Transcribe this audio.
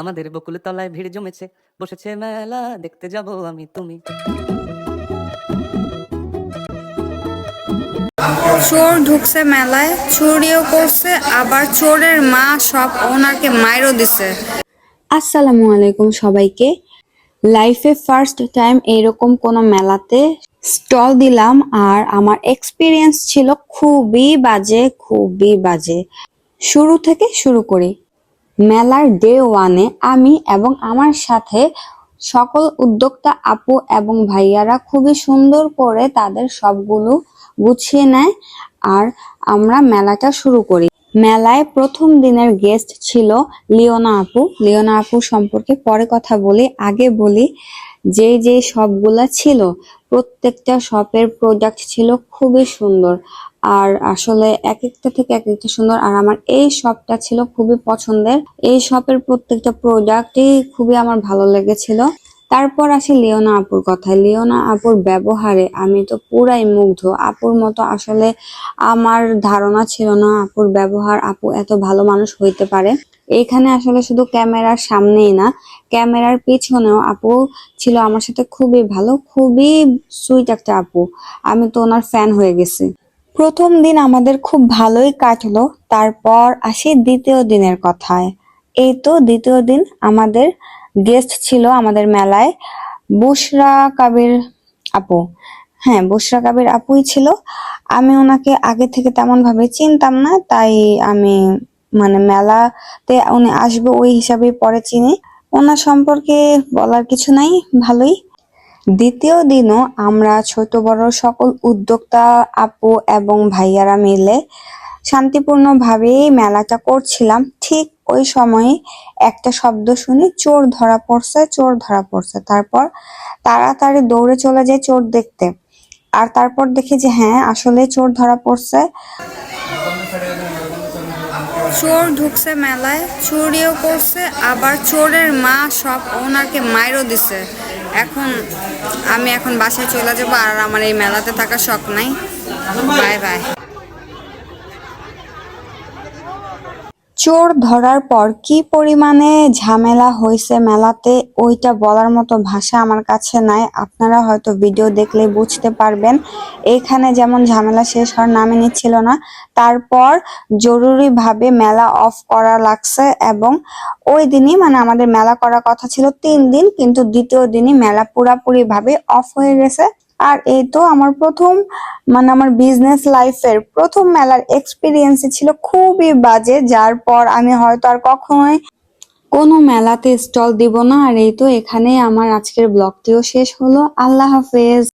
আমাদের বকুল তলায় ভিড় জমেছে। বসেছে মেলা দেখতে যাব আমি তুমি। চোর ঢুকছে মেলায় চুরিও করছে আবার চোরের মা সব ওনাকে মাইরও দিছে। আসসালামু আলাইকুম সবাইকে। লাইফে ফার্স্ট টাইম এরকম কোনো মেলাতে স্টল দিলাম আর আমার এক্সপিরিয়েন্স ছিল খুবই বাজে খুবই বাজে। শুরু থেকে শুরু করি। মেলার ডে ওয়ানে আমি এবং আমার সাথে সকল উদ্যোক্তা আপু এবং ভাইয়ারা খুবই সুন্দর করে তাদের সবগুলো গুছিয়ে নেয় আর আমরা মেলাটা শুরু করি। মেলায় প্রথম দিনের গেস্ট ছিল লিওনা আপু। লিওনা আপু সম্পর্কে পরে কথা বলি, আগে বলি যে যে শপগুলা ছিল প্রত্যেকটা শপের প্রোডাক্ট ছিল খুবই সুন্দর। আর আসলে এক একটা থেকে এক একটা সুন্দর। আর আমার এই শপটা ছিল খুবই পছন্দের। এই শপের প্রত্যেকটা প্রোডাক্টই খুবই আমার ভালো লেগেছিল। তারপর আসি লিওনা আপুর কথায় লিওনা আপুর ব্যবহারে আমি তো পুরাই মুগ্ধ। আপুর মতো আসলে আমার ধারণা ছিল না আপুর ব্যবহার। আপু এত ভালো মানুষ হইতে পারে। এইখানে আসলে শুধু ক্যামেরার সামনেই না, ক্যামেরার পিছনেও আপু ছিল আমার সাথে খুবই ভালো, খুবই সুইট একটা আপু। আমি তো ওনার ফ্যান হয়ে গেছি। প্রথম দিন আমাদের খুব ভালোই কাটলো, তারপর আসি দ্বিতীয় দিনের কথায়। এই তো দ্বিতীয় দিন আমাদের গেস্ট ছিল আমাদের মেলায় বুশরা কাবির আপু। হ্যাঁ বুশরা কাবির আপুই ছিল। আমি ওনাকে আগে থেকে তেমন ভাবে চিনতাম না, তাই আমি মানে মেলাতে উনি আসবে, ওই হিসাবে পরে চিনি। ওনার সম্পর্কে বলার কিছু নাই, ভালোই। দ্বিতীয় দিনও আমরা ছোট বড় সকল উদ্যোক্তা, আপু এবং ভাইয়ারা মিলে শান্তিপূর্ণভাবে মেলাটা করছিলাম। ঠিক ওই সময়ে একটা শব্দ শুনি চোর ধরা পড়ছে, চোর ধরা পড়ছে। তারপর তাড়াতাড়ি দৌড়ে চলে যায় চোর দেখতে। আর তারপর দেখি যে হ্যাঁ আসলে চোর ধরা পড়ছে। চোর ঢুকছে মেলায়, চুরিও করছে, আবার চোরের মা সব ওনাকে মায়েরও দিছে। এখন আমি এখন বাসায় চলে যাব আর আমার এই মেলাতে থাকা শখ নাই। Bye bye. চোর ধরার পর কি পরিমাণে ঝামেলা হয়েছে মেলাতে, ওইটা বলার মতো ভাষা আমার কাছে নাই। আপনারা হয়তো ভিডিও দেখলে বুঝতে পারবেন। এখানে যেমন ঝামেলা শেষ হওয়ার নামে নিচ্ছিল না, তারপর জরুরিভাবে মেলা অফ করা লাগছে এবং ওই দিনই মানে আমাদের মেলা করার কথা ছিল তিন দিন, কিন্তু দ্বিতীয় দিনই মেলা পুরাপুরি ভাবে অফ হয়ে গেছে। আর এই তো আমার প্রথম মানে আমার বিজনেস লাইফের প্রথম মেলার এক্সপিরিয়েন্স ছিল খুবই বাজে, যার পর আমি হয়তো আর কখনোই কোনো মেলাতে স্টল দিব না। আর এই তো এখানে আমার আজকের ব্লগটিও শেষ হলো। আল্লাহ হাফেজ।